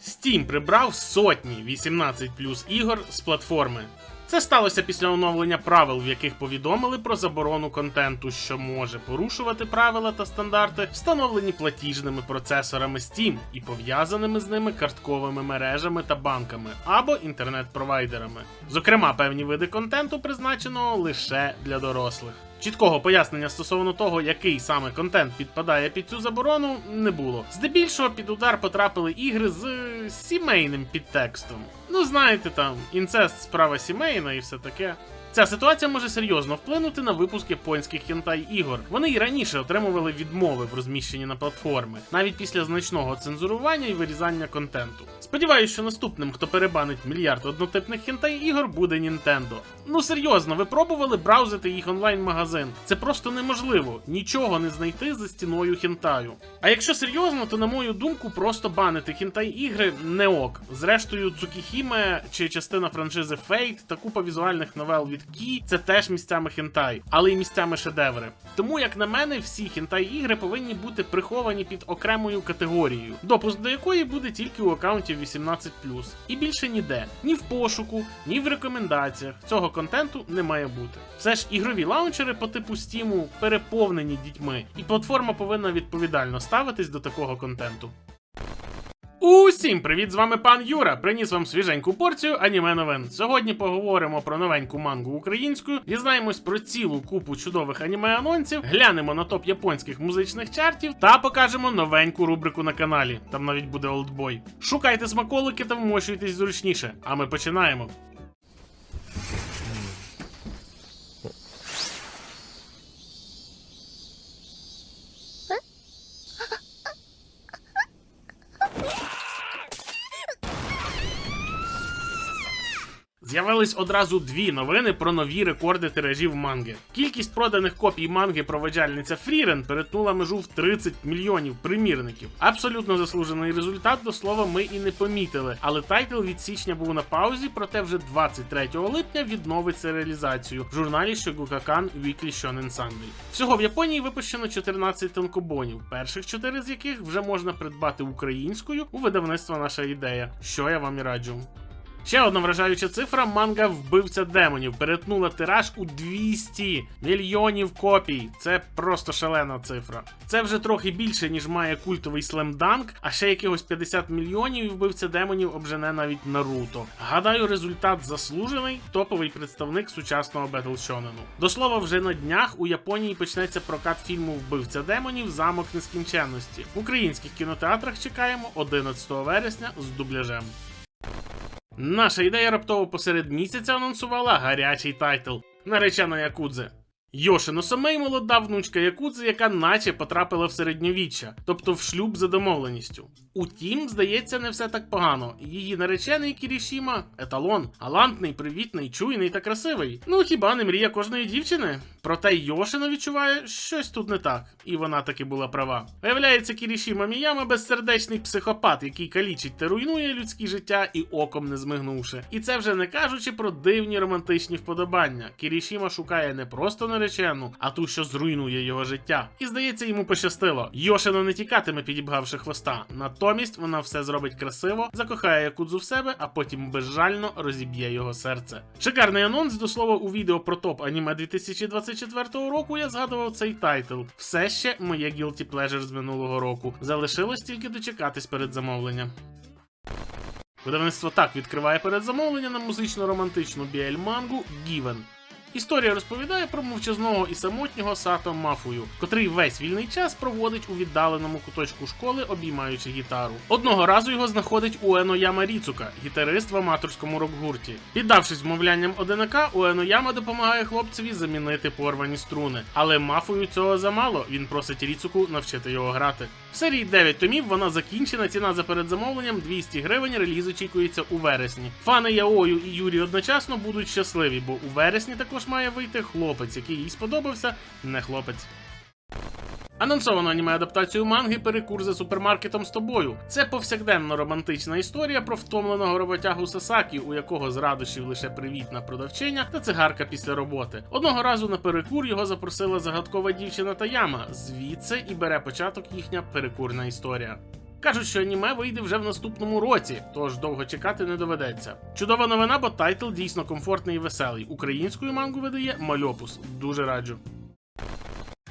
Steam прибрав сотні 18 ігор з платформи. Це сталося після оновлення правил, в яких повідомили про заборону контенту, що може порушувати правила та стандарти, встановлені платіжними процесорами Steam і пов'язаними з ними картковими мережами та банками або інтернет-провайдерами. Зокрема, певні види контенту призначеного лише для дорослих. Чіткого пояснення стосовно того, який саме контент підпадає під цю заборону, не було. Здебільшого під удар потрапили ігри з е, сімейним підтекстом. Ну, знаєте, там інцест справа сімейна і все таке. Ця ситуація може серйозно вплинути на випуск японських хентай ігор. Вони і раніше отримували відмови в розміщенні на платформи, навіть після значного цензурування і вирізання контенту. Сподіваюсь, що наступним, хто перебанить мільярд однотипних хентай ігор, буде Nintendo. Ну серйозно, ви пробували браузити їх онлайн-магазин. Це просто неможливо. Нічого не знайти за стіною хентаю. А якщо серйозно, то на мою думку, просто банити хентай ігри не ок. Зрештою, Цукіхіме чи частина франшизи Fate та купа візуальних новел від Кі це теж місцями хентай, але й місцями шедеври. Тому, як на мене, всі хентай ігри повинні бути приховані під окремою категорією, допуск до якої буде тільки у аккаунтів 18+. І більше ніде. Ні в пошуку, ні в рекомендаціях. Цього контенту не має бути. Все ж ігрові лаунчери по типу Steam переповнені дітьми, і платформа повинна відповідально ставитись до такого контенту. Усім привіт! З вами пан Юра. Приніс вам свіженьку порцію аніме новин. Сьогодні поговоримо про новеньку мангу українською, дізнаємось про цілу купу чудових аніме анонсів, глянемо на топ японських музичних чартів та покажемо новеньку рубрику на каналі. Там навіть буде олдбой. Шукайте смаколики та вмощуйтесь зручніше. А ми починаємо. З'явились одразу дві новини про нові рекорди тиражів манги. Кількість проданих копій манги проведжальниця Фрірен перетнула межу в 30 мільйонів примірників. Абсолютно заслужений результат, до слова, ми і не помітили. Але тайтл від січня був на паузі, проте вже 23 липня відновиться реалізацію в журналі Shogakukan Weekly Shonen Sunday. Всього в Японії випущено 14 танкобонів, перших 4 з яких вже можна придбати українською у видавництва Наша ідея, що я вам і раджу. Ще одна вражаюча цифра: манга вбивця демонів перетнула тираж у 200 мільйонів копій. Це просто шалена цифра. Це вже трохи більше, ніж має культовий слемданк, а ще якихось 50 мільйонів вбивця демонів обжене навіть Наруто. Гадаю, результат заслужений, топовий представник сучасного Battle Шонену. До слова, вже на днях у Японії почнеться прокат фільму Вбивця демонів Замок нескінченності. В українських кінотеатрах чекаємо 11 вересня з дубляжем. Наша ідея раптово посеред місяця анонсувала гарячий тайтл наречена Якудзе. Йошино Самей молода внучка Якудзи, яка наче потрапила в середньовіччя, тобто в шлюб за домовленістю. Утім, здається, не все так погано. Її наречений Кірішіма еталон, галантний, привітний, чуйний та красивий. Ну хіба не мрія кожної дівчини? Проте Йошино відчуває, щось тут не так, і вона таки була права. Виявляється, Кірішіма Міяма безсердечний психопат, який калічить та руйнує людське життя і оком не змигнувши. І це вже не кажучи про дивні романтичні вподобання. Кірішіма шукає не просто наречену, а ту, що зруйнує його життя. І здається, йому пощастило. Йошино не тікатиме, підібгавши хвоста. Натомість вона все зробить красиво, закохає Якудзу в себе, а потім безжально розіб'є його серце. Шикарний анонс, до слова, у відео про топ аніме 2024 року я згадував цей тайтл. Все ще моє guilty pleasure з минулого року. Залишилось тільки дочекатись перед замовленням. Видавництво так відкриває передзамовлення на музично-романтичну біель-мангу Given. Історія розповідає про мовчазного і самотнього Сато Мафую, котрий весь вільний час проводить у віддаленому куточку школи, обіймаючи гітару. Одного разу його знаходить Уено Яма Ріцука, гітарист в аматорському рок-гурті. Піддавшись вмовлянням одинака, Уено Яма допомагає хлопцеві замінити порвані струни. Але Мафую цього замало. Він просить Ріцуку навчити його грати. В серії 9 томів вона закінчена. Ціна за передзамовленням 200 гривень. Реліз очікується у вересні. Фани Яою і Юрі одночасно будуть щасливі, бо у вересні також має вийти хлопець, який їй сподобався, не хлопець. Анонсовано аніме адаптацію манги Перекур за супермаркетом з тобою. Це повсякденно романтична історія про втомленого роботягу Сасакі, у якого з радощів лише привітна продавчиня та цигарка після роботи. Одного разу на перекур його запросила загадкова дівчина Таяма. Звідси і бере початок їхня перекурна історія. Кажуть, що аніме вийде вже в наступному році, тож довго чекати не доведеться. Чудова новина, бо тайтл дійсно комфортний і веселий. Українською мангу видає Мальопус. Дуже раджу.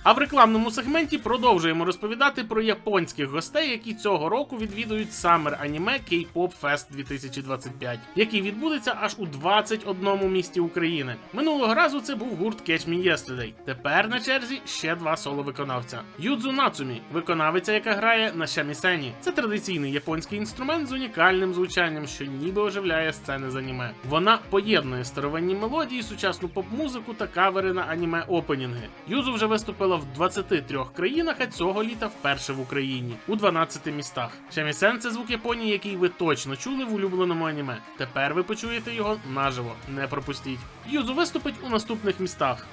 А в рекламному сегменті продовжуємо розповідати про японських гостей, які цього року відвідують Summer Anime K-Pop Fest 2025, який відбудеться аж у 21 місті України. Минулого разу це був гурт Catch Me Yesterday. Тепер на черзі ще два соло-виконавця. Юдзу Нацумі, виконавиця, яка грає на шамісені. Це традиційний японський інструмент з унікальним звучанням, що ніби оживляє сцени з аніме. Вона поєднує старовинні мелодії, сучасну поп-музику та кавери на аніме опенінги. Юзу вже виступила в 23 країнах, а цього літа вперше в Україні у 12 містах. Шамісен це звук Японії, який ви точно чули в улюбленому аніме. Тепер ви почуєте його наживо. Не пропустіть. Юзу виступить у наступних містах.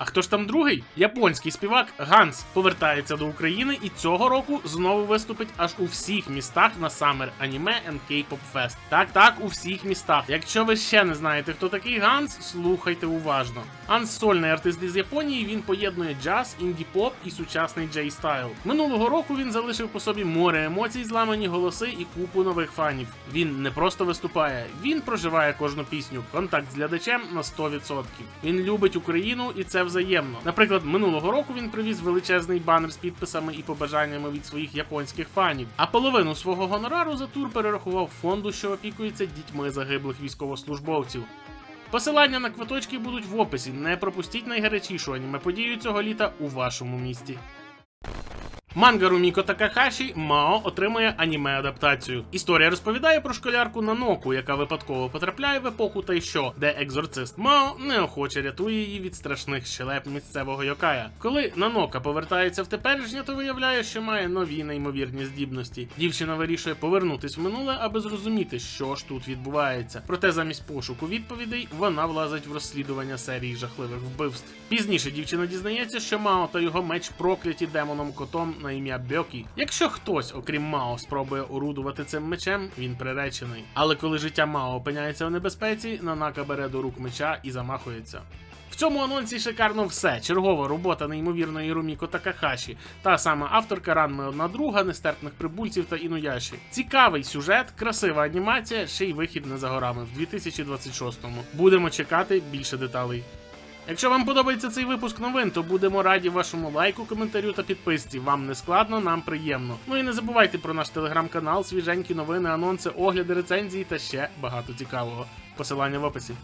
А хто ж там другий? Японський співак Ганс повертається до України і цього року знову виступить аж у всіх містах на Summer Anime and K-Pop Fest. Так, так, у всіх містах. Якщо ви ще не знаєте, хто такий Ганс, слухайте уважно. Ганс сольний артист із Японії. Він поєднує джаз, інді-поп і сучасний джей стайл. Минулого року він залишив по собі море емоцій, зламані голоси і купу нових фанів. Він не просто виступає, він проживає кожну пісню. Контакт з глядачем на 100%. Він любить Україну і це взаємно. Наприклад, минулого року він привіз величезний банер з підписами і побажаннями від своїх японських фанів. А половину свого гонорару за тур перерахував фонду, що опікується дітьми загиблих військовослужбовців. Посилання на квиточки будуть в описі. Не пропустіть найгарячішу аніме подію цього літа у вашому місті. Манга Руміко Такахаші Мао отримує аніме адаптацію. Історія розповідає про школярку Наноку, яка випадково потрапляє в епоху Тайшо, де екзорцист Мао неохоче рятує її від страшних щелеп місцевого йокая. Коли Нанока повертається в теперішнє, то виявляє, що має нові неймовірні здібності. Дівчина вирішує повернутись в минуле, аби зрозуміти, що ж тут відбувається. Проте замість пошуку відповідей вона влазить в розслідування серії жахливих вбивств. Пізніше дівчина дізнається, що Мао та його меч прокляті демоном котом на ім'я Бьокі. Якщо хтось, окрім Мао, спробує орудувати цим мечем, він приречений. Але коли життя Мао опиняється в небезпеці, Нанака бере до рук меча і замахується. В цьому анонсі шикарно все. Чергова робота неймовірної Руміко Такахаші, та сама авторка ранми одна друга, нестерпних прибульців та інуяші. Цікавий сюжет, красива анімація, ще й вихід не за горами в 2026-му. Будемо чекати більше деталей. Якщо вам подобається цей випуск новин, то будемо раді вашому лайку, коментарю та підписці. Вам не складно, нам приємно. Ну і не забувайте про наш телеграм-канал, свіженькі новини, анонси, огляди, рецензії та ще багато цікавого. Посилання в описі.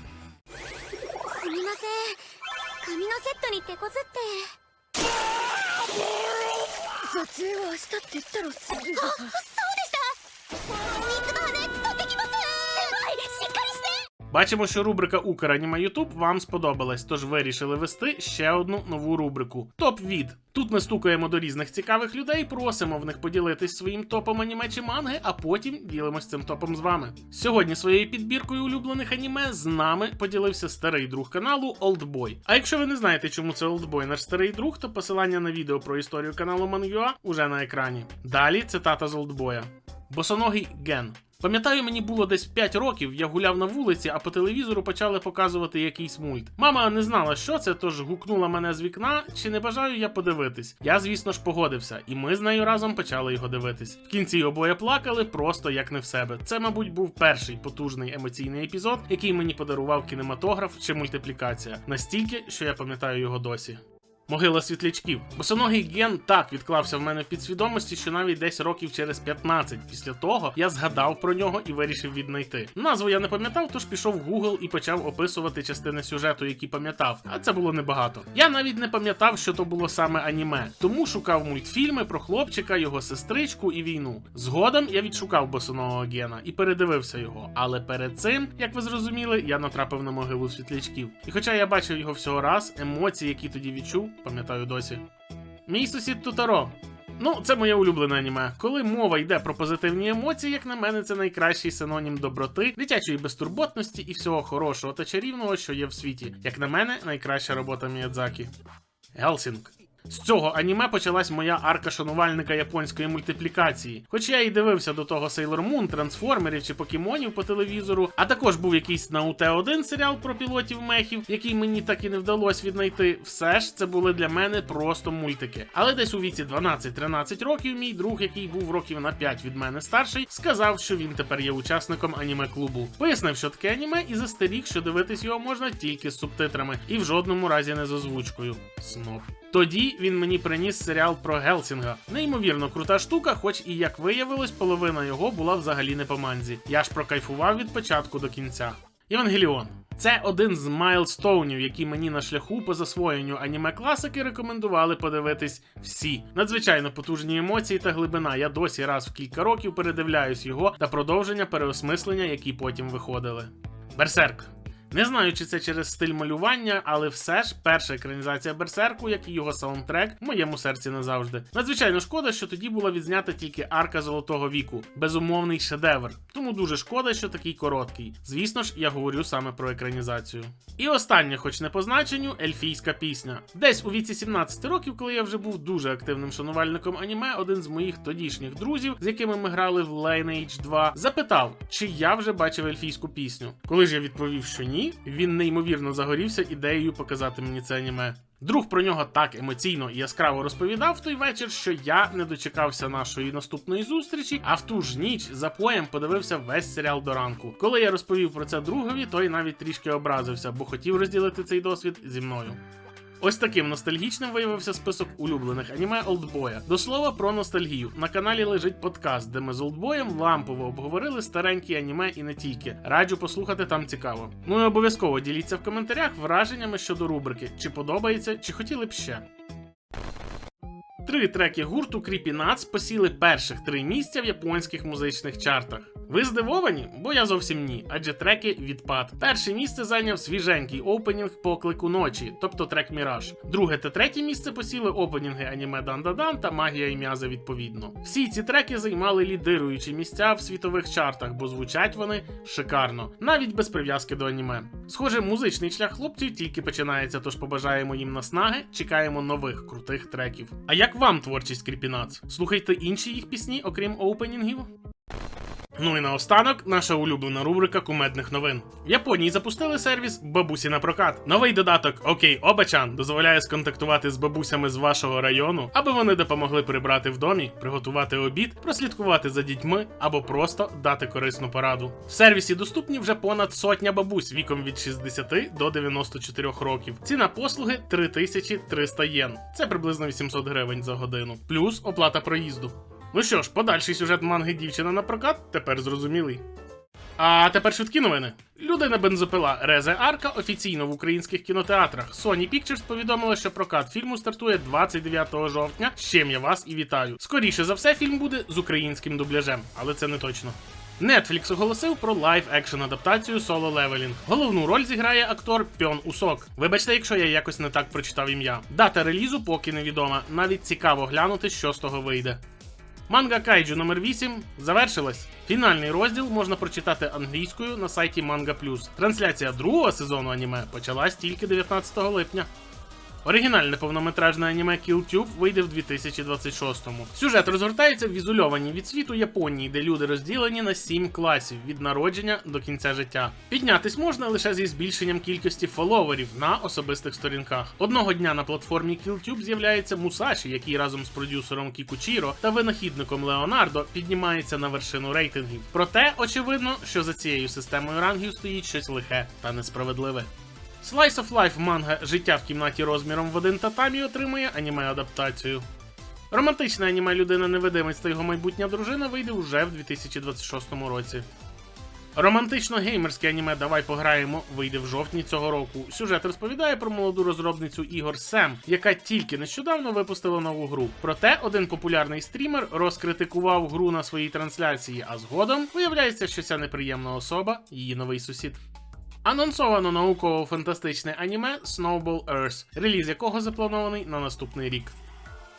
Бачимо, що рубрика Украніма Ютуб вам сподобалась, тож вирішили вести ще одну нову рубрику Топ від. Тут ми стукаємо до різних цікавих людей, просимо в них поділитись своїм топом аніме чи манги, а потім ділимось цим топом з вами. Сьогодні своєю підбіркою улюблених аніме з нами поділився старий друг каналу Oldboy. А якщо ви не знаєте, чому це Oldboy наш старий друг, то посилання на відео про історію каналу Mangua уже на екрані. Далі цитата з Олдбоя. Босоногий Ген. Пам'ятаю, мені було десь 5 років, я гуляв на вулиці, а по телевізору почали показувати якийсь мульт. Мама не знала, що це, тож гукнула мене з вікна, чи не бажаю я подивитись. Я, звісно ж, погодився, і ми з нею разом почали його дивитись. В кінці обоє плакали просто як не в себе. Це, мабуть, був перший потужний емоційний епізод, який мені подарував кінематограф чи мультиплікація. Настільки, що я пам'ятаю його досі. Могила світлячків. Босоногий ген так відклався в мене в підсвідомості, що навіть десь років через 15 після того я згадав про нього і вирішив віднайти. Назву я не пам'ятав, тож пішов в Google і почав описувати частини сюжету, які пам'ятав, а це було небагато. Я навіть не пам'ятав, що то було саме аніме, тому шукав мультфільми про хлопчика, його сестричку і війну. Згодом я відшукав босоного гена і передивився його. Але перед цим, як ви зрозуміли, я натрапив на могилу світлячків. І хоча я бачив його всього раз, емоції, які тоді відчув, пам'ятаю досі. Мій сусід Тутаро. Ну, це моє улюблене аніме. Коли мова йде про позитивні емоції, як на мене, це найкращий синонім доброти, дитячої безтурботності і всього хорошого та чарівного, що є в світі. Як на мене, найкраща робота Міядзакі. Гелсінг. З цього аніме почалась моя арка шанувальника японської мультиплікації. Хоч я і дивився до того Sailor Moon, трансформерів чи покемонів по телевізору, а також був якийсь на УТ-1 серіал про пілотів мехів, який мені так і не вдалося віднайти. Все ж це були для мене просто мультики. Але десь у віці 12-13 років мій друг, який був років на 5 від мене старший, сказав, що він тепер є учасником аніме клубу. Пояснив, що таке аніме, і застеріг, що дивитись його можна тільки з субтитрами, і в жодному разі не з озвучкою. Сноб. Тоді він мені приніс серіал про Гелсінга. Неймовірно крута штука, хоч і як виявилось, половина його була взагалі не по манзі. Я ж прокайфував від початку до кінця. Євангеліон. Це один з майлстоунів, які мені на шляху по засвоєнню аніме класики рекомендували подивитись всі. Надзвичайно потужні емоції та глибина. Я досі раз в кілька років передивляюсь його та продовження переосмислення, які потім виходили. Берсерк. Не знаю, чи це через стиль малювання, але все ж перша екранізація Берсерку, як і його саундтрек, в моєму серці назавжди. Надзвичайно шкода, що тоді була відзнята тільки арка Золотого віку, безумовний шедевр. Тому дуже шкода, що такий короткий. Звісно ж, я говорю саме про екранізацію. І останнє, хоч не по значенню, ельфійська пісня. Десь у віці 17 років, коли я вже був дуже активним шанувальником аніме, один з моїх тодішніх друзів, з якими ми грали в Lineage 2, запитав, чи я вже бачив ельфійську пісню. Коли ж я відповів, що ні, він неймовірно загорівся ідеєю показати мені це аніме. Друг про нього так емоційно і яскраво розповідав в той вечір, що я не дочекався нашої наступної зустрічі, а в ту ж ніч за поєм подивився весь серіал до ранку. Коли я розповів про це другові, той навіть трішки образився, бо хотів розділити цей досвід зі мною. Ось таким ностальгічним виявився список улюблених аніме Олдбоя. До слова про ностальгію. На каналі лежить подкаст, де ми з Олдбоєм лампово обговорили старенькі аніме і не тільки. Раджу послухати там цікаво. Ну і обов'язково діліться в коментарях враженнями щодо рубрики, чи подобається, чи хотіли б ще. Три треки гурту Creepy Nuts посіли перших три місця в японських музичних чартах. Ви здивовані? Бо я зовсім ні, адже треки відпад. Перше місце зайняв свіженький опенінг поклику ночі, тобто трек Міраж. Друге та третє місце посіли опенінги аніме Дандадан та Магія і м'язи відповідно. Всі ці треки займали лідируючі місця в світових чартах, бо звучать вони шикарно, навіть без прив'язки до аніме. Схоже, музичний шлях хлопців тільки починається, тож побажаємо їм наснаги, чекаємо нових крутих треків. А як вам творчість Кріпінац? Слухайте інші їх пісні, окрім опенінгів? Ну і наостанок наша улюблена рубрика кумедних новин. В Японії запустили сервіс Бабусі на прокат. Новий додаток Окей Обачан дозволяє сконтактувати з бабусями з вашого району, аби вони допомогли прибрати в домі, приготувати обід, прослідкувати за дітьми або просто дати корисну пораду. В сервісі доступні вже понад сотня бабусь віком від 60 до 94 років. Ціна послуги 3300 єн. Це приблизно 800 гривень за годину, плюс оплата проїзду. Ну що ж, подальший сюжет манги дівчина на прокат тепер зрозумілий. А тепер швидкі новини. Людина бензопила Резе Арка офіційно в українських кінотеатрах. Sony Pictures повідомила, що прокат фільму стартує 29 жовтня. З чим я вас і вітаю. Скоріше за все, фільм буде з українським дубляжем, але це не точно. Netflix оголосив про лайв екшн адаптацію Solo Leveling. Головну роль зіграє актор Пьон Усок. Вибачте, якщо я якось не так прочитав ім'я. Дата релізу поки невідома. Навіть цікаво глянути, що з того вийде. Манга Кайджу номер 8 завершилась. Фінальний розділ можна прочитати англійською на сайті Manga. Трансляція другого сезону аніме почалась тільки 19 липня. Оригінальне повнометражне аніме KillTube вийде в 2026-му. Сюжет розгортається в ізольованій від світу Японії, де люди розділені на сім класів від народження до кінця життя. Піднятись можна лише зі збільшенням кількості фоловерів на особистих сторінках. Одного дня на платформі KillTube з'являється Мусаші, який разом з продюсером Кікучіро та винахідником Леонардо піднімається на вершину рейтингів. Проте очевидно, що за цією системою рангів стоїть щось лихе та несправедливе. Slice of Life манга Життя в кімнаті розміром в один татамі отримує аніме-адаптацію. Романтичне аніме Людина невидимець та його майбутня дружина вийде вже в 2026 році. Романтично-геймерське аніме Давай пограємо вийде в жовтні цього року. Сюжет розповідає про молоду розробницю ігор Сем, яка тільки нещодавно випустила нову гру. Проте один популярний стрімер розкритикував гру на своїй трансляції, а згодом виявляється, що ця неприємна особа її новий сусід. Анонсовано науково-фантастичне аніме Snowball Earth, реліз якого запланований на наступний рік.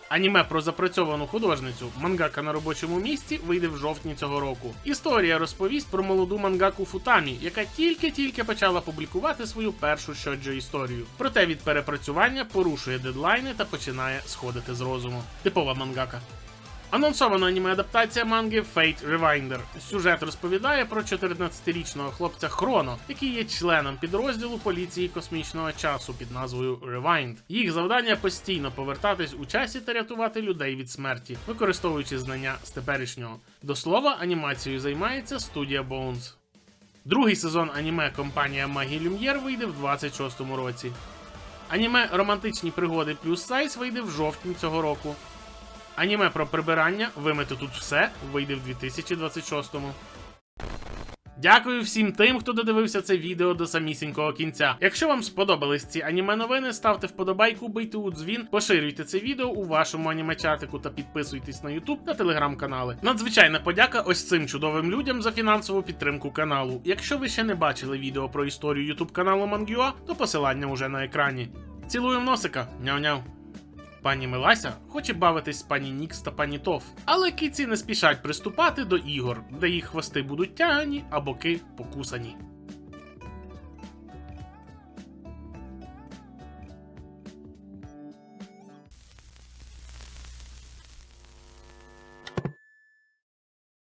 Аніме про запрацьовану художницю мангака на робочому місці вийде в жовтні цього року. Історія розповість про молоду мангаку Футамі, яка тільки-тільки почала публікувати свою першу щоджо історію. Проте від перепрацювання порушує дедлайни та починає сходити з розуму. Типова мангака. Анонсована аніме адаптація манги Fate Rewinder. Сюжет розповідає про 14-річного хлопця Хроно, який є членом підрозділу поліції космічного часу під назвою Rewind. Їх завдання постійно повертатись у часі та рятувати людей від смерті, використовуючи знання з теперішнього. До слова, анімацією займається студія Bones. Другий сезон аніме компанія Магі Люм'єр вийде в 26-му році. Аніме Романтичні пригоди плюс сайз вийде в жовтні цього року. Аніме про прибирання Вимити тут все вийде в 2026-му. Дякую всім тим, хто додивився це відео до самісінького кінця. Якщо вам сподобались ці аніме новини, ставте вподобайку, бийте у дзвін, поширюйте це відео у вашому аніме-чатику та підписуйтесь на YouTube та телеграм-канали. Надзвичайна подяка ось цим чудовим людям за фінансову підтримку каналу. Якщо ви ще не бачили відео про історію YouTube каналу Мангюа, то посилання уже на екрані. Цілую носика, няу-няу. Пані Милася хоче бавитись з пані Нікс та пані Тоф, але киці не спішать приступати до ігор, де їх хвости будуть тягані, а боки покусані.